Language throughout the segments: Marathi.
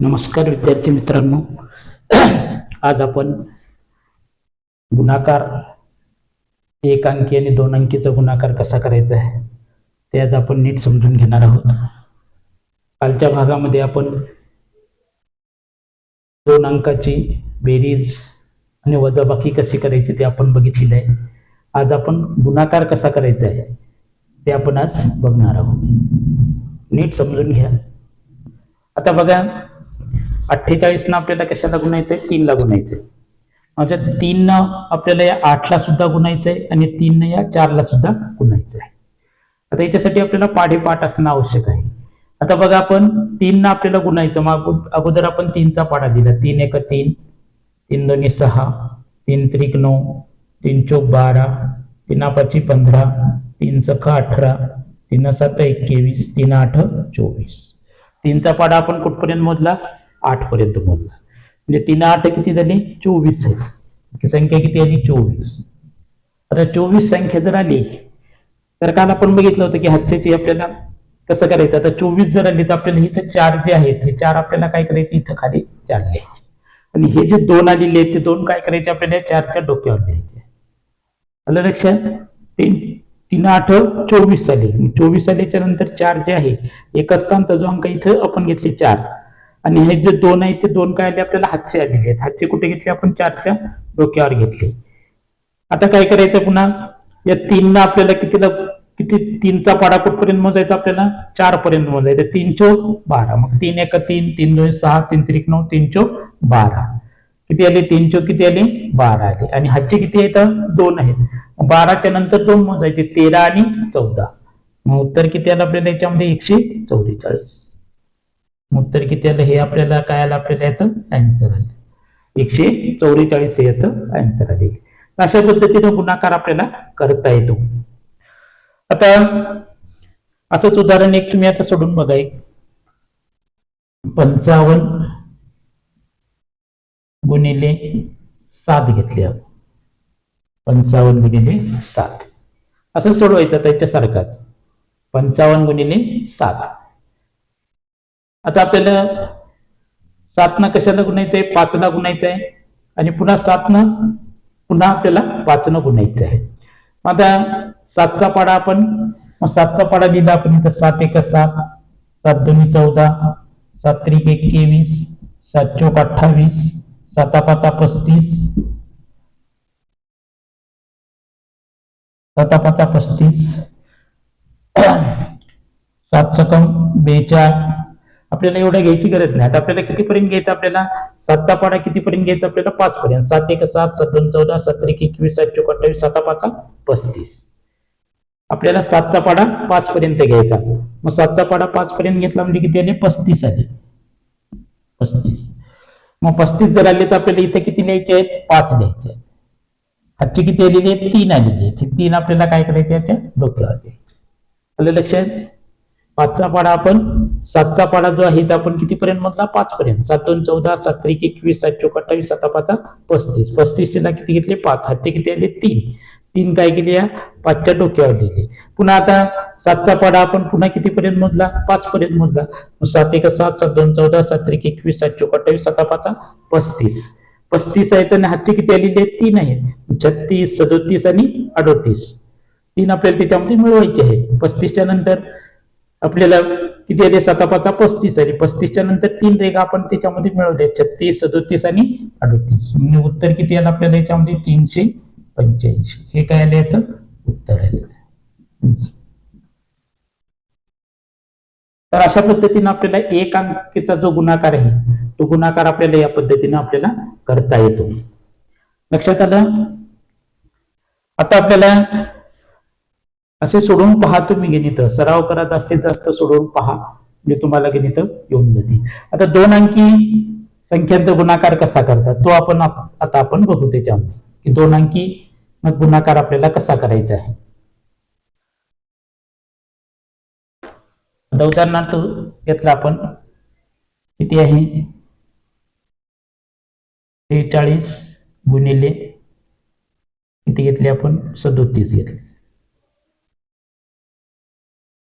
नमस्कार विद्यार्थी मित्रांनो. आज आपण गुणाकार एक अंकी आणि दोन अंकीचा गुणाकार कसा करायचा आहे ते आज आपण नीट समजून घेणार आहोत. कालच्या भागामध्ये आपण दोन अंकाची बेरीज आणि वजाबाकी कशी करायची ते आपण बघितलेलं आहे. आज आपण गुणाकार कसा करायचा आहे ते आपण आज बघणार आहोत. नीट समजून घ्या. आता बघा अठ्ठेचाळीसनं आपल्याला कशाला गुणायचं आहे तीनला गुणायचं आहे म्हणजे तीननं आपल्याला या आठला सुद्धा गुणायचं आहे आणि तीननं या चारला सुद्धा गुणायचं आहे आता याच्यासाठी आपल्याला पाढेपाठ असणं आवश्यक आहे. आता बघा आपण तीननं आपल्याला गुणायचं मग अगोदर आपण तीनचा पाढा दिला. तीन एक तीन तीन दोन्ही सहा तीन त्रिक नऊ तीन चौक बारा तीन पाची पंधरा तीन सखा अठरा तीन सात एकवीस तीन आठ चोवीस. तीनचा पाडा आपण कुठपर्यंत मोजला? आठपर्यंत मोजला म्हणजे तीन आठ किती झाली? चोवीस आहे. संख्या किती आली? चोवीस. आता चोवीस संख्या जर आली तर काल आपण बघितलं होतं की हत्याची आपल्याला कसं करायचं? आता चोवीस जर आली तर आपल्याला इथं चार जे आहेत हे चार आपल्याला काय करायचे? इथं खाली चार लिहायचे. आणि हे जे दोन आलेले आहेत ते दोन काय करायचे? आपल्याला चारच्या डोक्यावर लिहायचे. आलं लक्षात तीन तीन आठ चोवीस आले. चोवीस आल्याच्यानंतर चार जे आहे एकच स्थान जो अंक इथं आपण घेतले चार. आणि हे जे दोन आहे ते दोन काय आले? आपल्याला हातचे आलेले आहेत. हातचे कुठे घेतले? आपण चारच्या डोक्यावर घेतले. आता काय करायचं पुन्हा? या तीनला आपल्याला कितीला किती तीनचा पाडा कुठपर्यंत मोजायचा आपल्याला? चार पर्यंत मोजायचा. तीन चौक बारा. मग तीन एक तीन तीन दोन सहा तीन त्रिक नऊ तीन चौक बारा. किती आले? तीन चौक किती आले? बारा आले. आणि हातचे किती आहेत? दोन आहेत. बाराच्या नंतर दोन मोजायचे. तेरा आणि चौदा. मग उत्तर किती आलं आपल्याला? याच्यामध्ये एकशे चौवेचाळीस. उत्तर किती आलं? हे आपल्याला काय आलं? आपल्याला याचं अँसर आलं. एकशे चौवेचाळीस हे याचं अँसर आले. अशा पद्धतीनं गुणाकार आपल्याला करता येतो. आता असंच उदाहरण एक तुम्ही आता सोडून बघा एक. पंचावन्न गुणिले सात घेतले आपण. पंचावन्न गुणिले सात. असं सोडवायचं त्याच्यासारखाच पंचावन्न गुणिले सात. आता आपल्याला सातनं कशाला गुणायचं आहे पाचला गुणायचं आहे आणि पुन्हा सातनं पुन्हा आपल्याला पाचनं गुणायचं आहे मग आता सातचा पाडा आपण मग सातचा पाडा लिहिला आपण इथं. सात एक सात सात दोन्ही चौदा सात त्रिक एकवीस सात चौक अठ्ठावीस साता पाचा पस्तीस साता पाचा पस्तीस सात सकम बेचाळ आपल्याला एवढं घ्यायची गरज नाही. आता आपल्याला कितीपर्यंत घ्यायचं आपल्याला? सातचा पाडा कितीपर्यंत घ्यायचा आपल्याला? पाच पर्यंत सात एक सात सात दोन चौदा सात एक एकवीस सात चौक अठ्ठावीस साता पाचा पस्तीस. आपल्याला सातचा पाडा पाच पर्यंत घ्यायचा. मग सातचा पाडा पाच पर्यंत घेतला म्हणजे किती आले? पस्तीस आले. पस्तीस. मग पस्तीस जर आले तर आपल्याला इथे किती लिहायचे आहेत? पाच लिहायचे आहेत. हातची किती आलेली आहेत? तीन आलेली आहेत. तीन आपल्याला काय करायचे आहेत? त्या डोक्यावर द्यायचे आपल्या लक्षात? पाचचा पाडा आपण सातचा पाडा जो आहे तो आपण कितीपर्यंत म्हटला? पाच पर्यंत सात दोन चौदा सात त्रिक एकवीस सात चौक अठ्ठावीस साता पाचा पस्तीस. पस्तीसला किती घेतले? पाच. हातचे किती आले? तीन. तीन काय केले या? पाचच्या डोक्यावर लिहिले. पुन्हा आता सातचा पाडा आपण पुन्हा कितीपर्यंत मोजला पाच पर्यंत मोजला सात एक सात सात दोन चौदा सात त्रिक एकवीस सात चौक अठ्ठावीस सात पाचा पस्तीस. पस्तीस आहेत आणि हातचे किती आलेले आहेत? तीन आहेत. छत्तीस सदोतीस आणि अडोतीस. तीन आपल्याला त्याच्यामध्ये मिळवायचे आहे पस्तीसच्या नंतर आपल्याला किती आले सातापाचा पस्तीस आले पस्तीसच्या नंतर तीन रेगा आपण त्याच्यामध्ये मिळवल्या छत्तीस सदोतीस आणि अडोतीस. म्हणजे उत्तर किती आलं आपल्याला याच्यामध्ये? तीनशे पंच्याऐंशी. हे काय आलं याचं? उत्तर आलेलं तर अशा पद्धतीने आपल्याला एक अंकेचा जो गुणाकार आहे तो गुणाकार आपल्याला या पद्धतीने आपल्याला करता येतो. लक्षात आलं? आता आपल्याला असे सोडून पहा तुम्ही गणित. सराव करा जास्तीत जास्त सोडवून पहा. म्हणजे तुम्हाला गणित येऊन जातील आता दोन अंकी संख्यांचा गुणाकार कसा करतात? तो आपण आता आपण बघू त्याच्यामध्ये. की दोन अंकी मग गुणाकार आपल्याला कसा करायचा आहे? आता उदाहरणार्थ घेतला आपण. किती आहे? त्रेचाळीस गुणिले किती घेतले आपण? सदोतीस घेतले.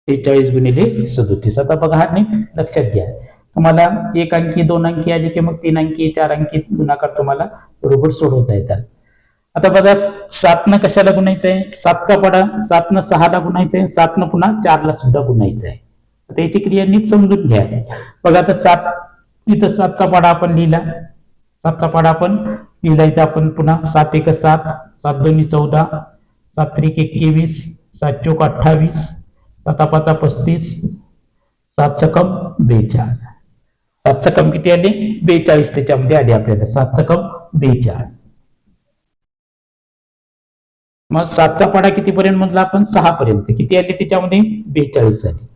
त्रेचाळीस गुणिले सदोतीस आता बघा हा लक्षात घ्या. तुम्हाला एक अंकी दोन अंकी आली की मग तीन अंकी चार अंकी गुणाकार तुम्हाला बरोबर सोडवता येतात. आता बघा सातनं कशाला गुणायचं आहे सातचा पडा सातनं सहाला गुणायचं आहे सातनं पुन्हा चारला सुद्धा गुणायचं आहे आता याची क्रिया नीट समजून घ्या. बघा आता सात इथं सातचा पाडा आपण लिहिला. सातचा पाडा आपण लिहिला. इथं आपण पुन्हा सात एक सात सात दोन्ही चौदा सात त्रिक एकवीस सात चौक अठ्ठावीस सतापाचा पस्तीस सात सकम बेचाळ. सात सकम किती आले? बेचाळीस त्याच्यामध्ये आले आपल्याला. सात सकम बेचाळ. मग सातचा पाडा कितीपर्यंत म्हटला आपण? सहा पर्यंत किती आले त्याच्यामध्ये? बेचाळीस आले.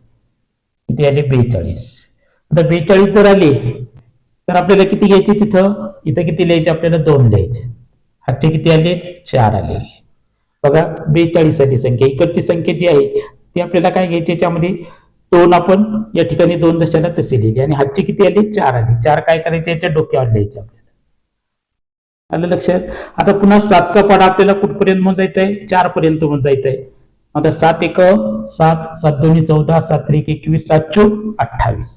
किती आले? बेचाळीस. आता बेचाळीस जर आले तर आपल्याला किती घ्यायचे तिथं? इथं किती लिहायचे? आपल्याला दोन लिहायचे. हातचे किती आले? चार आले बघा बेचाळीस आली संख्या. इकडची संख्या जी आहे ती आपल्याला काय घ्यायची याच्यामध्ये? दोन आपण या ठिकाणी दोन दशाला तसे लिहिले. आणि हातचे किती आले? चार आले. चार काय करायचे? याच्या डोक्यावर लिहायचे आपल्याला. आलं लक्षात? आता पुन्हा सातचा पाडा आपल्याला कुठपर्यंत मोजायचा आहे? चार पर्यंत मोजायचा आहे. आता सात एक सात सात दोन्ही चौदा सात त्रिक एकवीस सात चोक अठ्ठावीस.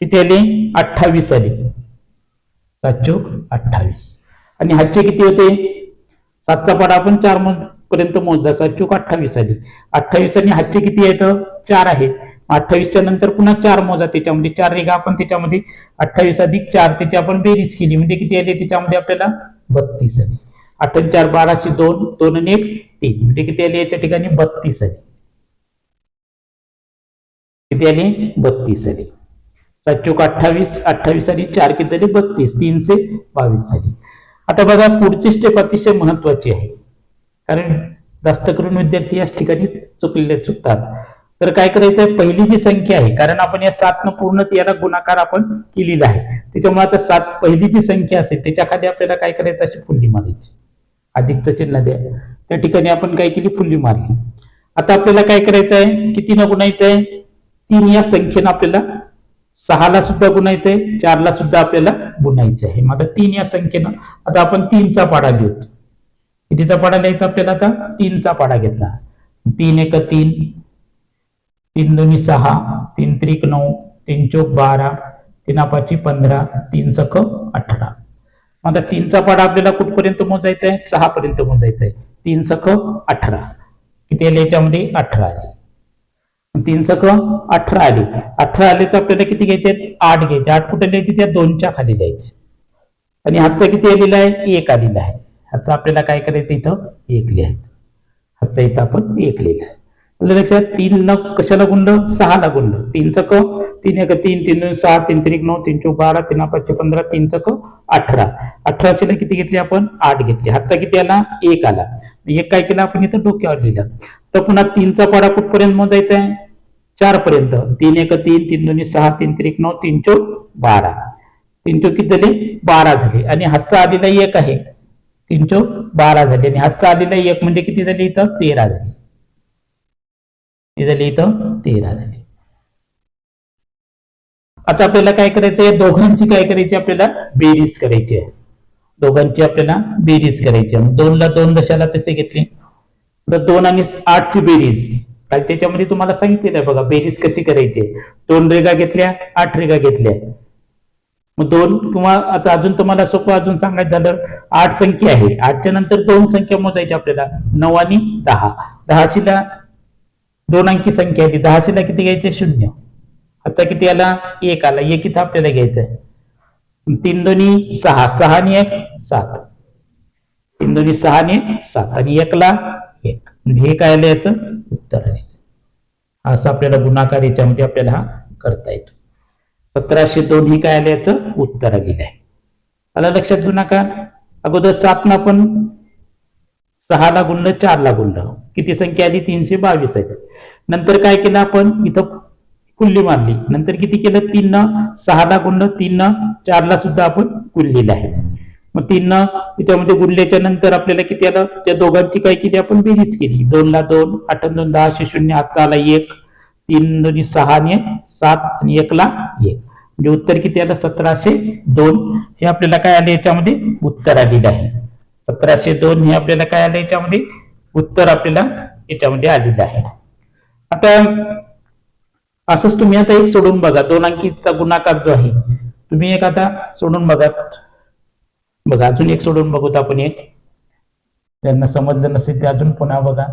किती आले? अठ्ठावीस आले. सात चोक अठ्ठावीस. आणि हातचे किती होते? सातचा पाडा आपण चार मोज पर्यंत मोजला सात चौक अठ्ठावीस आली. अठ्ठावीस आणि हातचे किती आहेत? चार आहेत. अठ्ठावीसच्या नंतर पुन्हा चार मोजा. त्याच्यामध्ये चार रेगा आपण त्याच्यामध्ये अठ्ठावीस अधिक चार त्याची आपण बेरीज केली. म्हणजे किती आले? त्याच्यामध्ये आपल्याला बत्तीस आली. अठ्ठावीस चार बाराशे दोन दोन आणि एक तीन. म्हणजे किती आले? याच्या ठिकाणी बत्तीस आली. किती आले? बत्तीस आली. सात अठ्ठावीस अठ्ठावीस आणि चार किती आले? बत्तीस. तीनशे बावीस झाली आता बघा पुढची स्टेप अतिशय महत्वाची आहे. कारण जास्त करून विद्यार्थी याच ठिकाणी चुकलेले चुकतात. तर काय करायचं आहे पहिली जी संख्या आहे कारण आपण या सातनं पूर्ण याला गुणाकार आपण केलेला आहे. त्याच्यामुळे आता सात पहिली जी संख्या असेल त्याच्याखाली आपल्याला काय करायचं? अशी फुल्ली मारायची. अधिकचं चिन्ह द्या. त्या ठिकाणी आपण काय केली? फुल्ली मारली. आता आपल्याला काय करायचं आहे कितीनं गुणायचं आहे तीन या संख्येनं आपल्याला सहाला सुद्धा गुणायचं आहे चारला सुद्धा आपल्याला गुणायचं आहे मग आता तीन या संख्येनं आता आपण तीनचा पाडा घेऊ. कितीचा पाडा लिहायचा आपल्याला आता? तीनचा पाडा घेतला. तीन एक तीन तीन दोन्ही सहा तीन त्रिक नऊ तीन चौक बारा तीन पाची पंधरा तीन सख अठरा. मग आता तीनचा पाडा आपल्याला कुठपर्यंत मोजायचा आहे? सहा पर्यंत मोजायचा आहे. तीन सख अठरा. किती आले याच्यामध्ये? अठरा आले. तीन सख अठरा आले. अठरा आले तर आपल्याला किती घ्यायचे आठ घ्यायचे. आठ कुठे लिहायचे? त्या दोनच्या खाली द्यायचे आणि हातचा किती आलेला आहे? एक आलेला आहे. ह्याचं आपल्याला काय करायचं इथं? एक लिहायचं. हातचा इथं आपण एक लिहिला. आहे म्हणजे लक्षात तीन न कशाला गुणलं? सहाला गुणलं. तीनच क तीन एक तीन तीन दोन सहा तीन त्रिक नऊ तीन चौक बारा तीन पाचशे पंधरा तीन चक अठरा. अठराशेला किती घेतली आपण? आठ घेतली. हातचा किती आला? एक आला. एक काय केलं? आपण इथं डोक्यावर लिहिलं. तर पुन्हा तीनचा पाडा कुठपर्यंत मोजायचा आहे? चार पर्यंत तीन एक तीन तीन दोन्ही सहा तीन त्रिक नऊ तीन चौक बारा. तीन चौक किती झाले? बारा झाले. आणि हातचा आलेला एक आहे. तीन चौक बारा झाले. आणि हातचा आलेला एक म्हणजे किती झाली इथं? तेरा झाली. हे झाली इथं? तेरा झाली. आता आपल्याला काय करायचं आहे? दोघांची काय करायची आपल्याला? बेरीज करायची आहे. दोघांची आपल्याला बेरीज करायची आहे. दोनला दोन दशाला तसे घेतले. तर दोन आणि आठची बेरीज. त्याच्यामध्ये तुम्हाला सांगितलेलं आहे बघा बेरीज कशी करायची आहे. दोन रेगा घेतल्या आठ रेगा घेतल्या. मग दोन किंवा आता अजून तुम्हाला सोपं अजून सांगायचं झालं आठ संख्या आहे आठच्या नंतर दोन संख्या मोजायची आपल्याला. नऊ आणि दहा. दहाशीला दोन अंकी संख्या आहे ती. दहाशीला किती घ्यायचे? शून्य. आता किती आला? एक आला. एक इथं आपल्याला घ्यायचं आहे. तीन दोन्ही सहा. सहा आणि एक सात. तीन दोन्ही सहा आणि सात. आणि एकला एक. म्हणजे हे काय आलं याचं? उत्तर आहे. असं आपल्याला गुणाकार याच्यामध्ये आपल्याला हा करता येतो. सतराशे दोन ही काय आलं याचं? उत्तर आलेलं आहे. आला लक्षात घेऊ नका. अगोदर सात आपण सहाला गुणलं चारला गुणलं. किती संख्या आली? तीनशे बावीस आहे नंतर काय केलं आपण? इथं कुल्ली मारली. नंतर किती केलं? तीन न सहाला गुणलं तीन न चारला सुद्धा आपण गुणलेलं आहे. मग तीन न त्याच्यामध्ये गुणल्याच्या नंतर आपल्याला किती आलं? त्या दोघांची काय केली आपण? बेरीज केली. दोनला दोन आठ दोन दहाशे शून्य हातचा आला एक. तीन दोन्ही सहा आणि सात आणि एकला एक. म्हणजे उत्तर किती आलं? सतराशे दोन. हे आपल्याला काय आले याच्यामध्ये? उत्तर आलेलं आहे. सतराशे दोन हे आपल्याला काय आलं याच्यामध्ये? उत्तर आपल्याला याच्यामध्ये आलेलं आहे. आता असंच तुम्ही आता एक सोडून बघा. दोन अंकीचा गुणाकार जो आहे तुम्ही एक आता सोडून बघा. बघा अजून एक सोडून बघूत आपण एक. त्यांना समजलं नसेल ते अजून पुन्हा बघा.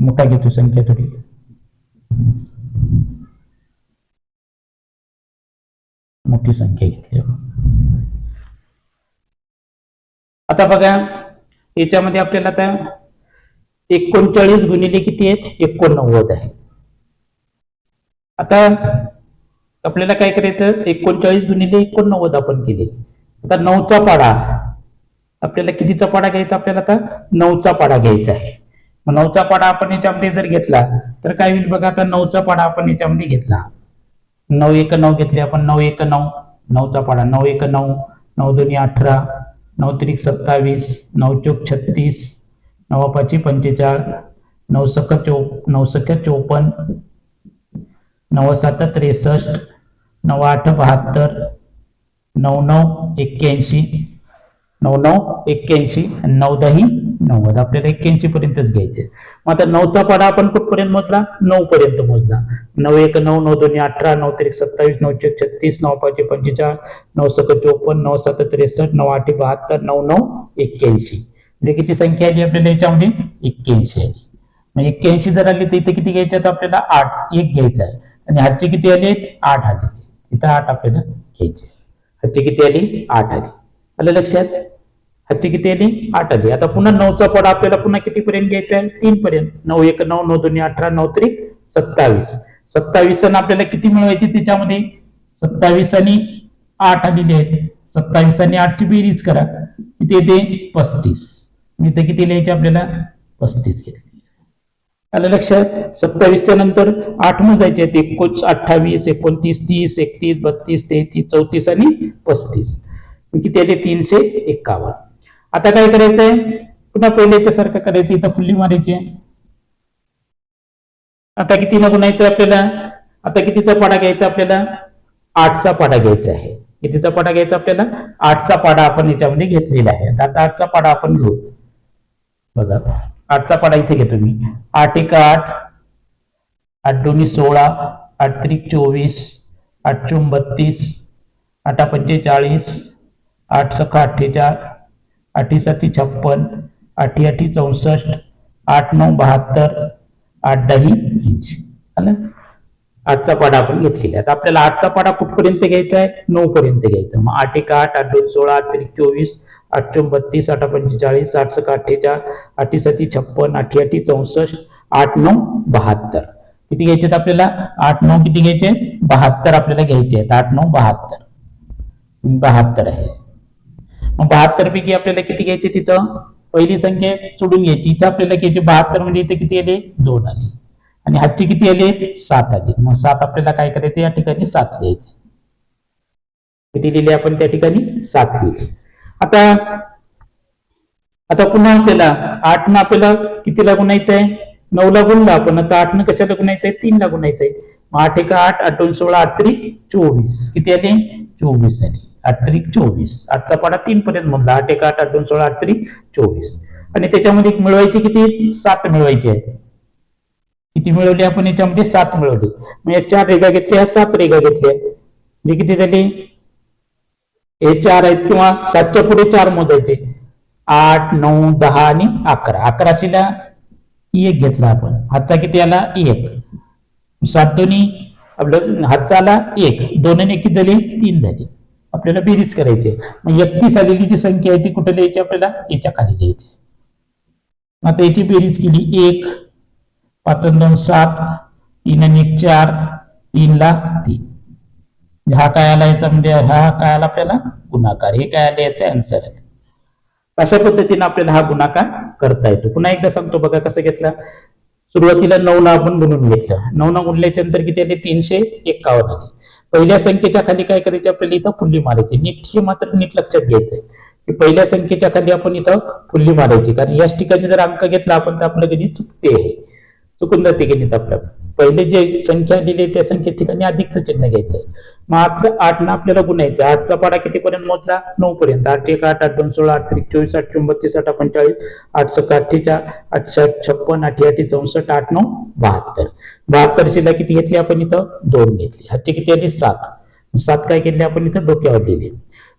मोठा घेतो संख्या थोडी. मोठी संख्या घेतली आता बघा याच्यामध्ये आपल्याला आता एकोणचाळीस गुणिले किती आहेत? एकोणनव्वद आहे. आता आपल्याला काय करायचं? एकोणचाळीस गुणिले एकोणनव्वद आपण केले. आता नऊचा पाडा. आपल्याला कितीचा पाडा घ्यायचा? आपल्याला आता नऊचा पाडा घ्यायचा आहे. नऊचा पाडा आपण याच्यामध्ये जर घेतला तर काय होईल बघा आता नऊचा पाडा आपण याच्यामध्ये घेतला. नऊ एक नऊ घेतले आपण नऊ एक नऊ. नऊचा पाडा. नऊ एक नऊ. नऊ दोन्ही अठरा. नऊ त्रिक सत्तावीस. नऊ चौक छत्तीस. नऊ पाची पंचेचाळ. नऊ सख चौ नऊ सख्या चौपन्न नऊ सात त्रेसष्ट. नऊ आठ बहात्तर. नऊ नऊ एक्क्याऐंशी. नऊ नऊ एक्क्याऐंशी. नऊ दही. नव्वद. आपल्याला एक्क्याऐंशी पर्यंतच घ्यायचे. मग आता नऊचा पाडा आपण कुठपर्यंत मोजला? नऊ पर्यंत मोजला. नऊ एक नऊ नऊ दोन्ही अठरा नऊ त्रिक सत्तावीस नऊ छत्तीस नऊ पाचशे पंचेचाळीस नऊ सक चोपन्न नऊ सात त्रेसष्ट नऊ आठ बहात्तर नऊ नऊ एक्क्याऐंशी. म्हणजे किती संख्या आली आपल्याला याच्यामध्ये? एक्क्याऐंशी आली. मग एक्क्याऐंशी जर आली तर इथे किती घ्यायचे आहेत आपल्याला? आठ. एक घ्यायचा आहे. आणि हातचे किती आले आठ आले. इथं आठ आपल्याला घ्यायचे हातचे किती आली? आठ आली. आलं लक्षात? हातचे किती आली आठ आली आता पुन्हा नऊचा पड आपल्याला पुन्हा किती पर्यंत घ्यायचा आहे? तीन पर्यंत नऊ एक नऊ नऊ दोन्ही अठरा नऊ त्रिक सत्तावीस. सत्तावीस आणि आपल्याला किती मिळवायचे त्याच्यामध्ये? सत्तावीस आणि आठ आलेले आहेत सत्तावीस आणि आठची बेरीज करा. किती येते? पस्तीस. मी तर किती लिहायचे आपल्याला? पस्तीस घ्यायचे आलं लक्षात सत्तावीसच्या नंतर आठ मोजायचे आहेत. एकोण अठ्ठावीस एकोणतीस तीस एकतीस बत्तीस तेहतीस चौतीस आणि पस्तीस. किती आले? तीनशे एक्कावन्न आता काय करायचंय? पुन्हा पहिले सारखं करायचं इथं फुल्ली मारायची. आहे. आता किती गुणायचं आपल्याला? आता कितीचा पाडा घ्यायचा आपल्याला? आठचा पाडा घ्यायचा आहे. कितीचा पाडा घ्यायचा आपल्याला? आठचा पाडा आपण याच्यामध्ये घेतलेला आहे. आता आठचा पाडा आपण घेऊ. बघा आठचा पाडा इथे घेतो मी आठ एक आठ आठ दोन्ही सोळा आठ त्रिक चोवीस आठ चोम बत्तीस आठा पंचेचाळीस आठ सखा अठ्ठेचाळ आठी छप्पन आठी आठी चौसष्ट आठ नऊ बहात्तर आठ दही ऐंशी आठचा पाडा आपण घेतलेला आहे. आता आपल्याला आठचा पाडा कुठपर्यंत घ्यायचा आहे? नऊ पर्यंत घ्यायचा मग आठ एक आठ आठ दोन सोळा आठ त्रिक चोवीस आठ चो बत्तीस आठ पंचेचाळीस आठ सका अठ्ठेचाळ आठी साती छप्पन आठी आठी चौसष्ट आठ नऊ बहात्तर. किती घ्यायचे आहेत आपल्याला? आठ नऊ किती घ्यायचे? बहात्तर आपल्याला घ्यायचे आहेत. आठ नऊ बहात्तर. बहात्तर आहे. मग बहात्तर पैकी आपल्याला किती घ्यायचे तिथं? पहिली संख्या सोडून घ्यायची. इथं आपल्याला घ्यायची बहात्तर म्हणजे इथे किती आले? दोन आले. आणि हत्ती किती आले? सात आले. मग सात आपल्याला काय करायचे? या ठिकाणी सात लिहायचे. किती लिहिले आपण त्या ठिकाणी? सात लिहिले. आता आता पुन्हा आपल्याला आठ न आपल्याला किती गुणायचं आहे? नऊला गुणला आपण. आता आठ न कशाला गुणायचं आहे? तीन ला गुणायचं आहे. मग आठ एक आठ आठ दोन सोळा आठ त्रिक चोवीस. किती आले? चोवीस आले. आठ चोवीस. आठचा पाडा तीन पर्यंत म्हणला आठ एक आठ आठ दोन सोळा आठ त्रिक चोवीस. आणि त्याच्यामध्ये मिळवायची किती? सात मिळवायची आहे. किती मिळवली आपण याच्यामध्ये? सात मिळवली. म्हणजे या चार रेगा घेतल्या सात रेगा घेतल्या. म्हणजे किती झाले? हे चार आहेत किंवा सातच्या पुढे चार मोजायचे. आठ नऊ दहा आणि अकरा. अकराशीला एक घेतला आपण. हातचा किती आला? एक. सात दोन्ही आपलं हातचा आला एक. दोन आणि एक किती झाली? तीन झाली. आपल्याला बेरीज करायची मग एकतीस आलेली जी संख्या आहे ती कुठे लिहायची आपल्याला? याच्या खाली लिहायची आता याची बेरीज केली एक पाच दोन सात तीन आणि एक चार तीन ला तीन. हा काय आला याचा म्हणजे हा काय आला आपल्याला गुणाकार हे काय आले याचे आन्सर आहे. अशा पद्धतीने आपल्याला हा गुणाकार करता येतो. पुन्हा एकदा सांगतो बघा कसं घेतला. सुरुवातीला नऊ आपण म्हणून घेतलं नऊ ना गुणल्याच्या नंतर किती आले? तीनशे एक्कावन्न आले. पहिल्या संख्येच्या खाली काय करायचे आपल्याला इथं? फुल्ली मारायची. नीट हे मात्र नीट लक्षात घ्यायचंय. की पहिल्या संख्येच्या खाली आपण इथं फुल्ली मारायची. कारण याच ठिकाणी जर अंक घेतला आपण तर आपलं गणित चुकते आहे. चुकून जाते गणित आपल्या पहिले जे संख्या दिली त्या संख्ये ठिकाणी अधिकचं चिन्ह घ्यायचं आहे. मग आठ आठनं आपल्याला गुणायचं आठचा पाडा कितीपर्यंत? मोजला नऊ पर्यंत आठ एक आठ आठ दोन सोळा आठ त्रिक चोवीस आठ बत्तीस आठ पंचेचाळीस आठ सक अठ्ठेचाळ आठ छप्पन आठ आठी चौसष्ट आठ नऊ बहात्तर. बहात्तर शिला किती घेतली आपण इथं? दोन घेतली. हातची किती आली? सात. सात काय केली आपण इथं? डोक्यावर लिहिली.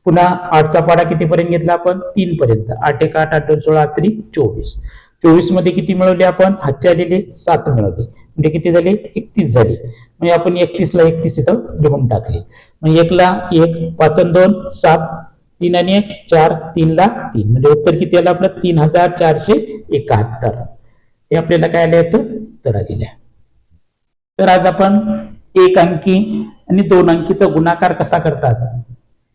पुन्हा आठचा पाडा कितीपर्यंत घेतला आपण? तीन पर्यंत आठ एक आठ आठ दोन सोळा आठ त्रिक चोवीस. चोवीसमध्ये किती मिळवले आपण? हातचे आलेले सात मिळवले. म्हणजे किती झाले? एकतीस झाली. म्हणजे आपण एकतीस ला एकतीस इथं लिहून टाकले. म्हणजे एकला एक पाच दोन सात तीन आणि एक चार तीन ला तीन. म्हणजे उत्तर किती आलं आपलं? तीन हजार चारशे एकाहत्तर. हे आपल्याला काय आलं याचं उत्तर आलेलं आहे. तर आज आपण एक अंकी आणि दोन अंकीचा गुणाकार कसा करतात?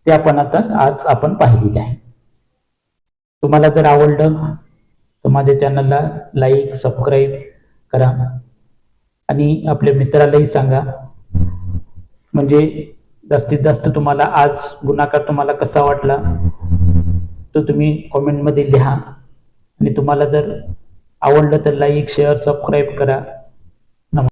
ते आपण आता आज आपण पाहिलेले आहे. तुम्हाला जर आवडलं तर माझ्या चॅनलला लाईक सबस्क्राईब करा. आणि आपल्या मित्रालाही सांगा. म्हणजे जास्तीत जास्त तुम्हाला आज गुणाकार तुम्हाला कसा वाटला तो तुम्ही कॉमेंटमध्ये लिहा. आणि तुम्हाला जर आवडलं तर लाईक शेअर सबस्क्राईब करा.